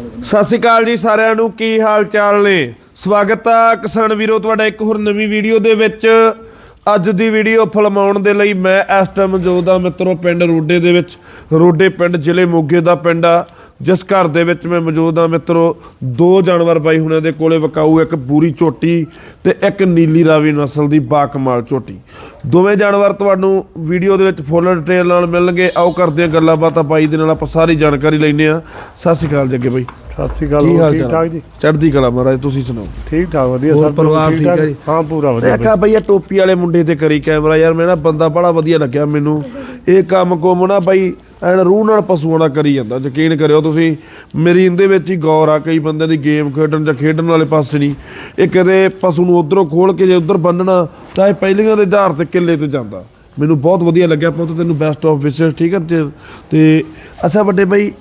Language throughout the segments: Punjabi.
ਸਤਿ ਸ਼੍ਰੀ ਅਕਾਲ ਜੀ ਸਾਰਿਆਂ ਨੂੰ, ਕੀ ਹਾਲ ਚਾਲ ਨੇ? ਸਵਾਗਤ ਆ ਕਿਸਾਨ ਵੀਰੋ, ਤੁਹਾਡਾ ਇੱਕ ਹੋਰ ਨਵੀਂ ਵੀਡੀਓ ਦੇ ਵਿੱਚ। ਅੱਜ ਦੀ ਵੀਡੀਓ ਫਲਮਾਉਣ ਦੇ ਲਈ ਮੈਂ ਇਸ ਟਾਈਮ ਮੌਜੂਦ ਆ ਮਿੱਤਰੋ, ਪਿੰਡ ਰੋਡੇ ਦੇ ਵਿੱਚ। ਰੋਡੇ ਪਿੰਡ, ਜ਼ਿਲ੍ਹੇ ਮੋਗੇ ਦਾ ਪਿੰਡ ਆ। ਜਿਸ ਘਰ ਦੇ ਵਿੱਚ ਮੈਂ ਮੌਜੂਦ ਆ ਮਿੱਤਰੋ ਦੋ ਜਾਨਵਰ ਬਾਈ ਹੁਣਾਂ ਦੇ ਕੋਲੇ ਵਕਾਊ ਇੱਕ ਬੂਰੀ ਝੋਟੀ ਤੇ ਇੱਕ ਨੀਲੀ ਰਾਵੀ ਨਸਲ ਦੀ ਬਾਕਮਾਲ ਝੋਟੀ ਦੋਵੇਂ ਜਾਨਵਰ ਤੁਹਾਨੂੰ ਵੀਡੀਓ ਦੇ ਵਿੱਚ ਫੁੱਲ ਡਿਟੇਲ ਨਾਲ ਮਿਲਣਗੇ। ਆਓ ਕਰਦੇ ਆ ਗੱਲਾਂ ਬਾਤਾਂ ਬਾਈ ਦੇ ਨਾਲ ਆਪਾਂ ਸਾਰੀ ਜਾਣਕਾਰੀ ਲੈਣੇ ਆ ਸਤਿ ਸ਼੍ਰੀ ਅਕਾਲ ਜੱਗੇ ਬਾਈ। ਸਤਿ ਸ਼੍ਰੀ ਅਕਾਲ ਕੀ ਹਾਲ ਠੀਕ ਚਾਲ? ਠਾਕ ਜੀ? ਚੜ੍ਹਦੀ ਕਲਾ ਮਹਾਰਾਜ ਤੁਸੀਂ ਸੁਣਾਓ? ਠੀਕ ਠਾਕ ਵਧੀਆ ਸਭ ਪਰਿਵਾਰ ਠੀਕ ਹੈ ਜੀ? ਹਾਂ ਪੂਰਾ ਵਧੀਆ ਦੇਖਾ ਬਈ। ਇਹ ਟੋਪੀ ਵਾਲੇ ਮੁੰਡੇ ਤੇ ਕਰੀ ਕੈਮਰਾ। ਯਾਰ ਮੇਰਾ ਬੰਦਾ ਬੜਾ ਵਧੀਆ ਲੱਗਿਆ ਮੈਨੂੰ। ਇਹ ਕੰਮ ਕੋਮ ਨਾ ਬਾਈ ਐਨ ਰੂਹ ਨਾਲ ਪਸ਼ੂਆਂ ਦਾ ਕਰੀ ਜਾਂਦਾ ਯਕੀਨ ਕਰਿਓ ਤੁਸੀਂ। ਮੇਰੀ ਇਹਦੇ ਵਿੱਚ ਹੀ ਗੌਰ ਆ ਕਈ ਬੰਦੇ ਦੀ ਗੇਮ ਖੇਡਣ ਜਾਂ ਖੇਡਣ ਵਾਲੇ ਪਾਸੇ ਨਹੀਂ। ਇਹ ਕਦੇ ਪਸ਼ੂ ਨੂੰ ਉਧਰੋਂ ਖੋਲ ਕੇ ਜੇ ਉਧਰ ਬੰਨਣਾ ਤਾਂ ਇਹ ਪਹਿਲੀਆਂ ਦੇ ਆਧਾਰ ਤੇ ਕਿੱਲੇ ਤੇ ਜਾਂਦਾ। ਮੈਨੂੰ ਬਹੁਤ ਵਧੀਆ ਲੱਗਿਆ ਪੁੱਤ ਤੈਨੂੰ ਬੈਸਟ ਆਫ ਵਿਸ਼ੇਸ ਠੀਕ ਹੈ ਤੇ- ਅੱਛਾ ਵੱਡੇ ਬਾਈ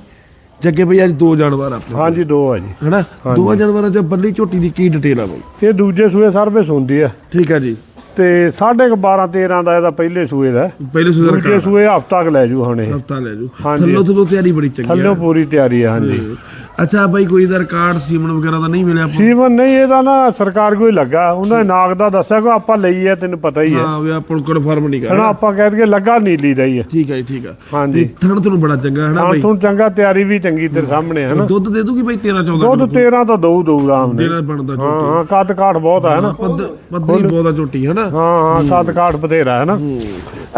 ਜੱਗੇ ਬਈ ਅੱਜ ਦੋ ਜਾਨਵਰ ਆਪਣੇ ਹਾਂ ਜੀ ਦੋ ਆ ਜੀ। ਹਨਾ? ਦੋਵਾਂ ਜਾਨਵਰਾਂ ਚ ਬੱਲੀ ਝੋਟੀ ਦੀ ਕੀ ਡਿਟੇਲ ਆ ਬਾਈ? ਇਹ ਦੂਜੇ ਸੂਏ ਸਰਵਿਸ ਹੁੰਦੀ ਹੈ ਠੀਕ ਹੈ ਜੀ। ਤੇ 12.5 13 ਦਾ ਇਹਦਾ ਪਹਿਲੇ ਸੂਏ ਦਾ। ਹੈ। ਪਹਿਲੇ ਸੁਧਰ ਦੂਜੇ ਸੂਏ ਹਫਤਾ ਕ ਲੈ ਜੂ ਹੁਣ ਇਹ। ਹਫਤਾ ਲੈ ਜੂ। ਹਾਂਜੀ। ਥੱਲੋਂ ਥੱਲੋਂ ਤਿਆਰੀ ਬੜੀ ਚੰਗੀ ਥੱਲੇ ਪੂਰੀ ਤਿਆਰੀ ਹੈ ਹਾਂਜੀ। ਆ ਅੱਛਾ ਬਾਈ ਕੋਈ ਦਾ ਰਿਕਾਰਡ ਸੀਮਨ ਵਗੈਰਾ ਦਾ ਨਹੀਂ ਮਿਲਿਆ ਆਪਾਂ? ਸੀਮਨ ਨਹੀਂ ਇਹਦਾ ਨਾ ਸਰਕਾਰ ਕੋਈ ਲੱਗਾ। ਉਹਨਾਂ ਨੇ ਨਾਗ ਦਾ ਦੱਸਿਆ ਕਿ ਆਪਾਂ ਲਈ ਹੈ ਤੈਨੂੰ ਪਤਾ ਹੀ ਹੈ। ਹਾਂ ਵੀ ਆਪਾਂ ਕਨਫਰਮ ਨਹੀਂ ਹਨਾ ਕਰਨਾ ਆਪਾਂ ਕਹਿ ਦਈਏ ਲੱਗਾ ਨੀਲੀ ਦਾ ਹੀ ਹੈ। ਠੀਕ ਹੈ ਠੀਕ ਹੈ। ਹਾਂਜੀ। ਥਣ ਤੁਹਾਨੂੰ ਬੜਾ ਚੰਗਾ ਹੈ ਨਾ ਹਾਂ ਬਾਈ? ਤੂੰ ਚੰਗਾ ਤਿਆਰੀ ਵੀ ਚੰਗੀ ਤੇਰੇ ਸਾਹਮਣੇ ਹੈ ਨਾ ਦੁੱਧ ਦੇ ਦੂਗੀ ਬਾਈ 13 14 ਦੁੱਧ 13 ਤਾਂ ਦਊ ਦਊ ਆਰਾਮ ਨਾਲ। ਦੇਣਾ ਬਣਦਾ ਹਾਂ ਝੋਟੀ। ਹਾਂ ਕੱਦ ਕਾਠ ਬਹੁਤ ਹੈ ਨਾ ਪੱਧ ਪੱਧਰੀ ਬਹੁਤਾ ਝੋਟੀ ਹੈ ਨਾ ਹਾਂ ਹਾਂ। ਕੱਦ ਕਾਠ ਬਥੇਰਾ ਹੈ। ਨਾ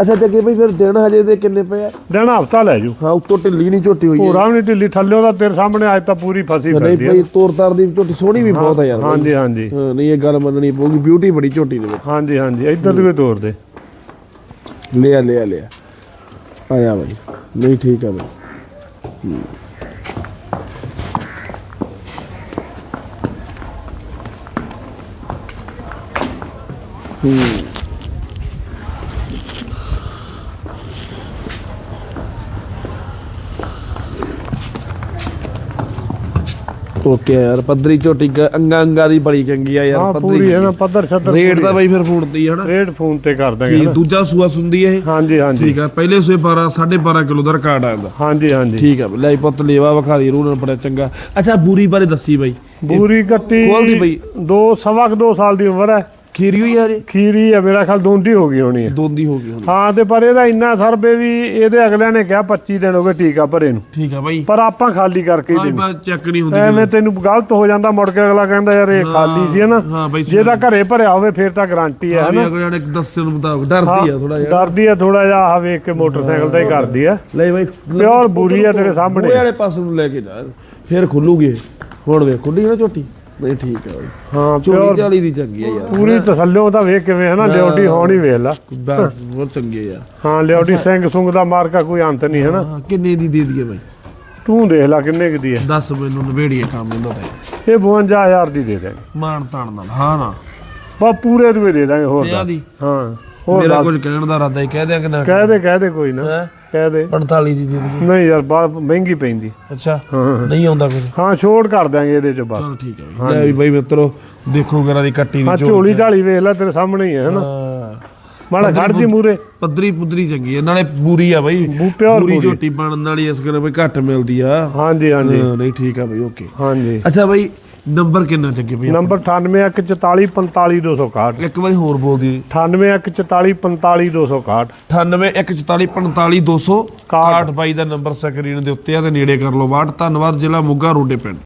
ਅੱਛਾ ਜੱਗੇ ਬਾਈ ਫਿਰ ਦਿਨ ਹਜੇ ਦੇ ਕਿੰਨੇ ਪਏ ਆ? ਦਿਨ ਹਫਤਾ ਲੈ ਜੂ। ਹਾਂ ਉੱਤੋਂ ਢਿੱਲੀ ਨਹੀਂ ਝੋਟੀ ਹੋਈ ਹੈ ਪੂਰਾ ਨਹੀਂ ਢਿੱਲੀ ਥੱਲੇ ਦਾ ਤੇਰੇ ਸਾਹਮਣੇ ਅੱਜ ਤਾਂ ਪੂਰੀ ਫਸੀ ਨਹੀਂ ਫਿਰਦੀ ਹੈ। ਬਾਈ ਤੋਰ ਤਾਰ ਦੀ ਝੋਟੀ ਸੋਹਣੀ ਵੀ ਬਹੁਤ ਹੈ ਯਾਰ। ਹਾਂਜੀ ਹਾਂਜੀ। ਹਾਂ ਨਹੀਂ ਇਹ ਗੱਲ ਮੰਨਣੀ ਪਊਗੀ ਬਿਊਟੀ ਬੜੀ ਝੋਟੀ ਦੇ ਵਿੱਚ। ਹਾਂਜੀ ਹਾਂਜੀ ਇੱਧਰ ਦੀ ਵੀ ਤੋਰ ਦੇ। ਲਿਆ ਲਿਆ ਲਿਆ। ਆਇਆ ਬਾਈ। ਨਹੀਂ ਠੀਕ ਹੈ ਬਾਈ। ਹੂੰ। ਹੂੰ। ਓਕੇ ਯਾਰ ਪੱਧਰੀ ਝੋਟੀ ਅੰਗਾ ਅੰਗਾ ਦੀ ਬੜੀ ਚੰਗੀ ਆ ਹਾਂ ਯਾਰ ਪੂਰੀ ਹੈ ਨਾ ਪੱਧਰ ਛੱਤਰ ਰੇਟ ਦਾ ਬਾਈ ਫਿਰ ਫੋਨ ਤੇ ਹੀ ਹੈ ਨਾ ਰੇਟ ਫੋਨ ਤੇ ਕਰ ਦਾਂਗੇ ਠੀਕ ਨਾ। ਦੂਜਾ ਸੂਆ ਸੁੰਦੀ ਇਹ। ਹਾਂਜੀ ਹਾਂਜੀ। ਠੀਕ ਆ ਪਹਿਲੇ ਸੂਏ 12 12.5 ਕਿਲੋ ਦਾ ਰਿਕਾਰਡ ਦਾ ਹਾਂਜੀ ਹਾਂਜੀ। ਠੀਕ ਆ ਲੈ ਪੁੱਤ ਲੇਵਾ ਵਿਖਾ ਦੀ ਰੂਹ ਨਾਲ ਬੜਾ ਚੰਗਾ। ਅੱਛਾ ਬੂਰੀ ਬਾਰੇ ਦੱਸੀ ਬਾਈ। ਬੂਰੀ ਕੱਟੀ ਖੋਲ ਦੀ ਬਈ। ਦੋ ਸਵਾ ਕੁ ਦੋ ਸਾਲ ਦੀ ਉਮਰ ਹੈ। ਖੀਰੀ ਹੋਈ ਆ ਜੇ ਖੀਰੀ ਹੈ ਮੇਰਾ ਖਿਆਲ ਦੋਂਦੀ ਹੋ ਗਈ ਹੋਣੀ ਹੈ ਦੋਂਦੀ ਹੋ ਗਈ ਹੁਣ। ਹਾਂ ਤੇ ਪਰ ਇਹਦਾ ਇੰਨਾ ਸਰਵੇ ਵੀ ਇਹਦੇ ਅਗਲਿਆਂ ਨੇ ਕਿਹਾ 25 ਦਿਨ ਹੋ ਗਏ ਟੀਕਾ ਭਰੇ ਨੂੰ। ਠੀਕ ਆ ਬਾਈ। ਪਰ ਆਪਾਂ ਖਾਲੀ ਕਰਕੇ ਹੀ ਦੇਣੀ। ਬਾ ਚੈੱਕ ਨਹੀਂ ਹੁੰਦੀ ਐਵੇਂ ਤੈਨੂੰ ਗਲਤ ਹੋ ਜਾਂਦਾ ਮੁੜ ਕੇ ਅਗਲਾ ਕਹਿੰਦਾ ਯਾਰ ਇਹ ਖਾਲੀ ਸੀ ਨਾ ਹਾਂ ਬਾਈ ਜੇ ਤਾਂ ਘਰੇ ਭਰਿਆ ਹੋਵੇ ਫਿਰ ਤਾਂ ਗਾਰੰਟੀ ਹੈ ਵੀ ਹਨਾ? ਅਗਲੇ ਨੇ ਦੱਸਣ ਮੁਤਾਬਕ ਡਰਦੀ ਆ ਥੋੜਾ ਜਿਹਾ। ਡਰਦੀ ਆ ਥੋੜਾ ਜਿਹਾ ਆਹ ਵੇਖ ਕੇ ਮੋਟਰਸਾਈਕਲ ਦਾ ਹੀ ਕਰਦੀ ਆ। ਲੈ ਬਾਈ। ਪਿਓਰ ਬੁਰੀ ਆ ਤੇਰੇ ਸਾਹਮਣੇ। ਬੂਹੇ ਵਾਲੇ ਪਾਸੇ ਨੂੰ ਲੈ ਕੇ ਜਾ ਫਿਰ ਖੁੱਲੂਗੀ ਇਹ। ਹੁਣ ਵੇਖ ਖੁੱਲੀ ਨਾ ਝੋਟੀ? ਨਹੀਂ ਠੀਕ ਆ। ਹਾਂ ਪਿਓਰ ਚਾਲੀ ਦੀ ਚੰਗੀ ਆ ਯਾਰ। ਪੂਰੀ ਤਸੱਲਿਓ ਤਾਂ ਵੇਖ ਕਿਵੇਂ ਹੈ ਨਾ ਲਿਓਡੀ ਹੋਣੀ ਵੇਖ ਲਾ। ਬਸ ਬਹੁਤ ਚੰਗੀ ਆ ਯਾਰ। ਹਾਂ ਲਿਓਡੀ ਸਿੰਘ ਸੁੰਗ ਦਾ ਮਾਰਕਾ ਕੋਈ ਅੰਤ ਨਹੀਂ ਹੈ ਨਾ ਹਾਂ ਕਿੰਨੇ ਦੀ ਦੇ ਦਈਏ ਬਾਈ? ਤੂੰ ਦੇਖ ਲੈ ਕਿੰਨੇ ਕੁ ਦੀ ਹੈ ਦੱਸ ਮੈਨੂੰ ਨਵੇੜੀਏ ਕੰਮ ਇਹਨਾਂ ਦਾ ਇਹ 52000 ਦੀ ਦੇ ਦਾਂਗੇ ਮਾਨ ਤਾਣ ਨਾਲ ਹਾਂ ਨਾ। ਬਾ ਪੂਰੇ ਦੇ ਦੇ ਦਾਂਗੇ ਹੋਰ ਪੰਜਾਹ ਦੱਸ। ਦੀ। ਹਾਂ ਹੋਰ ਮੇਰਾ ਦੱਸ। ਕੁਝ ਕਹਿਣ ਦਾ ਇਰਾਦਾ ਹੀ ਕਹਿ ਦਿਆਂ ਕਿ ਨਾ ਕਹਿ ਦੇ ਕਹਿ ਦੇ ਕੋਈ ਨਾ। ਹੈਂ? ਕਹਿ ਦੇ। 45 ਦੀ ਦੇ ਦਈਏ ਨਹੀਂ ਯਾਰ ਬਾਹਰ ਮਹਿੰਗੀ ਪੈਂਦੀ। ਅੱਛਾ ਨਹੀਂ ਆਉਂਦਾ ਕੁਝ ਹਾਂ ਛੋੜ ਕਰ ਦਾਂਗੇ ਇਹਦੇ ਚ ਬਸ। ਚਲ ਠੀਕ ਹੈ ਲੈ ਵੀ ਬਾਈ ਮਿੱਤਰੋ ਦੇਖੋ ਗਰਾ ਦੀ ਕੱਟੀ ਦੀ ਝੋਲੀ ਢਾਲੀ ਵੇਖ ਲੈ ਤੇਰੇ ਸਾਹਮਣੇ ਹੀ ਹੈ ਨਾ ਹਾਂ। ਮਾੜਾ ਖੜ ਜੀ ਮੂਰੇ। ਪੱਧਰੀ ਪੁੱਧਰੀ ਚੰਗੀ ਹੈ ਨਾਲੇ ਬੂਰੀ ਆ ਬਾਈ। ਪੂਰੀ। ਝੋਟੀ ਬਣਨ ਵਾਲੀ ਇਸ ਕਰ ਬਈ ਘੱਟ ਮਿਲਦੀ ਆ। ਹਾਂਜੀ ਹਾਂਜੀ। ਨਹੀਂ ਠੀਕ ਆ ਬਈ ਓਕੇ। ਹਾਂਜੀ। ਅੱਛਾ ਬਾਈ ਨੰਬਰ ਕਿੰਨਾ ਚੱਗੇ ਬਈ ਨੰਬਰ 9814455261 ਇੱਕ ਵਾਰੀ ਹੋਰ ਬੋਲ ਦੀ। 9814455261 9814455261 ਬਾਈ ਦਾ ਨੰਬਰ ਸਕਰੀਨ ਦੇ ਉੱਤੇ ਆ ਤੇ ਨੇੜੇ ਕਰ ਲਓ ਬਾਟ ਧੰਨਵਾਦ ਜ਼ਿਲ੍ਹਾ ਮੋਗਾ ਰੋਡੇ ਪਿੰਡ।